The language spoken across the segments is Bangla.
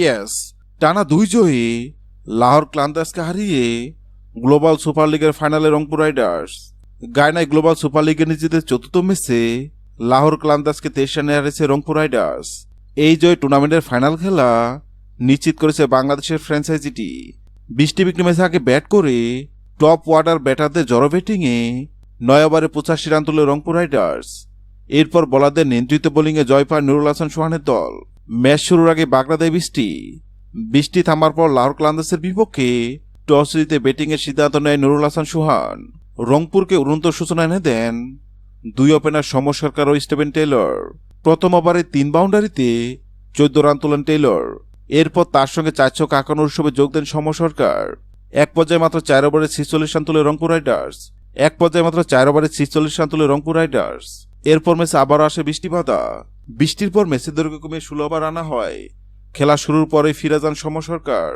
ইয়েস টানা দুই জয়ী লাহোর ক্লান্তাসকে হারিয়ে গ্লোবাল সুপার লিগের ফাইনালে রংপুর রাইডার্স। গায়নায় গ্লোবাল সুপার লিগে নিজেদের চতুর্থ ম্যাচে লাহোর ক্লান্তাসকে তেইশ রানে হারিয়েছে রংপুর রাইডার্স। এই জয় টুর্নামেন্টের ফাইনাল খেলা নিশ্চিত করেছে বাংলাদেশের ফ্র্যাঞ্চাইজিটি বৃষ্টি বিক্রি ম্যাচে আগে ব্যাট করে টপ ওয়ার্ডার ব্যাটারদের জড়ো ব্যাটিংয়ে নয় পঁচাশি রান তুলে রংপুর রাইডার্স। এরপর বলারদের নিয়ন্ত্রিত বোলিংয়ে জয় পায় নুরুল হাসান সোহানের দল। ম্যাচ শুরুর আগে বাগড়া বৃষ্টি। বৃষ্টি থামার পর লাহোর ক্লান্দাসের বিপক্ষে টস জিতে ব্যাটিংয়ের সিদ্ধান্ত নেয় নুরুল হাসান সোহান। রংপুরকে উড়ন্ত সূচনা এনে দেন দুই ওপেনার সম সরকার ও স্টিভেন টেইলর। প্রথম ওভারে তিন বাউন্ডারিতে চোদ্দ রান তোলেন টেইলর। এরপর তার সঙ্গে চার চারশো কাকানোর উৎসবে যোগ দেন সম সরকার। এক পর্যায়ে মাত্র চার ওভারে ছিচল্লিশ রান তুলে রংপুর রাইডার্স। এক পর্যায়ে মাত্র চার ওভারে ছিচল্লিশ রান তুলে রংপুর রাইডার্স। এরপর ম্যাচে আবারও আসে বৃষ্টি বাধা বৃষ্টির পর ম্যাচের দৈর্ঘ্য কমিয়ে ষোলো ওভার আনা হয়। খেলা শুরুর পরে ফিরে যান সম সরকার।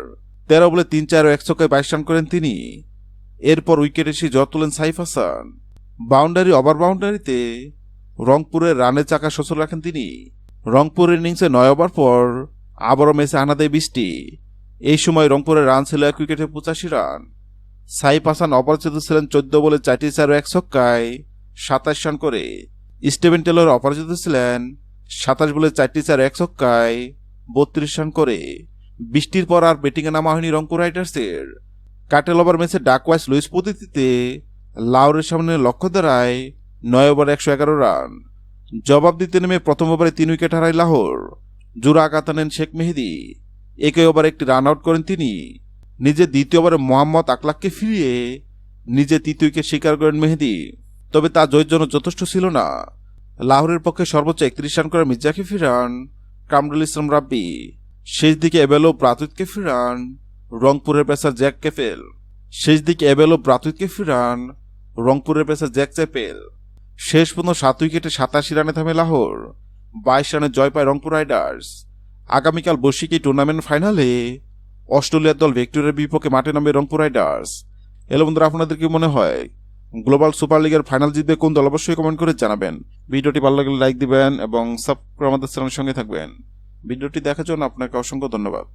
তেরো বলে তিন চার ও এক ছক্কায় বাইশ রান করেন তিনি। এরপর উইকেট এসে জট তোলেন সাইফ হাসান। বাউন্ডারি, ওভার বাউন্ডারিতে রংপুরের রানের চাকা সচল রাখেন তিনি। রংপুরের ইনিংসে নয় ওভার পর আবারও ম্যাচে আনা দেয় বৃষ্টি। এই সময় রংপুরের রান ছিল এক উইকেটে পঁচাশি রান। সাইফ হাসান অপরাজিত ছিলেন চোদ্দ বলে চারটি চার ও এক ছক্কায় সাতাশ রান করে। স্টিভেন টেলর অপরাজিত ছিলেন সাতাশ বলে চারটি চার এক ছক্কায় বত্রিশ রান করে। বৃষ্টির পর আর ব্যাটিংয়ে নামা হয়নি রংপুর রাইডার্সের কাটেল ওভার ম্যাচে ডাকওয়াইস লুইস পদ্ধতিতে লাউরের সামনে লক্ষ্য দাঁড়ায় নয় ওভার একশো এগারো রান। জবাব দিতে নেমে প্রথম ওভারে তিন উইকেট হারায় লাহোর। জোড়া আঘাত আনেন শেখ মেহেদি। একই ওভারে একটি রান আউট করেন তিনি। নিজে দ্বিতীয় ওভারে মোহাম্মদ আকলাককে ফিরিয়ে নিজে তৃতীয় উইকেট স্বীকার করেন মেহেদি। তবে তা জয়ের জন্য যথেষ্ট ছিল না। লাহোরের পক্ষে সর্বোচ্চ একত্রিশ রান করে মির্জাকে ফিরান কামরুল ইসলাম রাব্বি। শেষ দিকে এবেলো প্রাতুতকে ফিরান রংপুরের পেসার জ্যাক কেফেল। শেষ দিকে এবেলো প্রাতুতকে ফিরান রংপুরের পেসার জ্যাক চ্যাপেল শেষ পর্যন্ত সাত উইকেটে সাতাশি রানে থামে লাহোর। বাইশ রানে জয় পায় রংপুর রাইডার্স। আগামীকাল এই টুর্নামেন্ট ফাইনালে অস্ট্রেলিয়ার দল ভিক্টোরিয়ার বিপক্ষে মাঠে নামবে রংপুর রাইডার্স। এলো বন্ধুরা, আপনাদের কি মনে হয়? গ্লোবাল সুপার লিগের ফাইনাল জিতবে কোন দল অবশ্যই কমেন্ট করে জানাবেন। ভিডিওটি ভালো লাগলে লাইক দিবেন এবং সাবস্ক্রাইব আমাদের চ্যানেলের সঙ্গে থাকবেন। ভিডিওটি দেখার জন্য আপনাকে অসংখ্য ধন্যবাদ।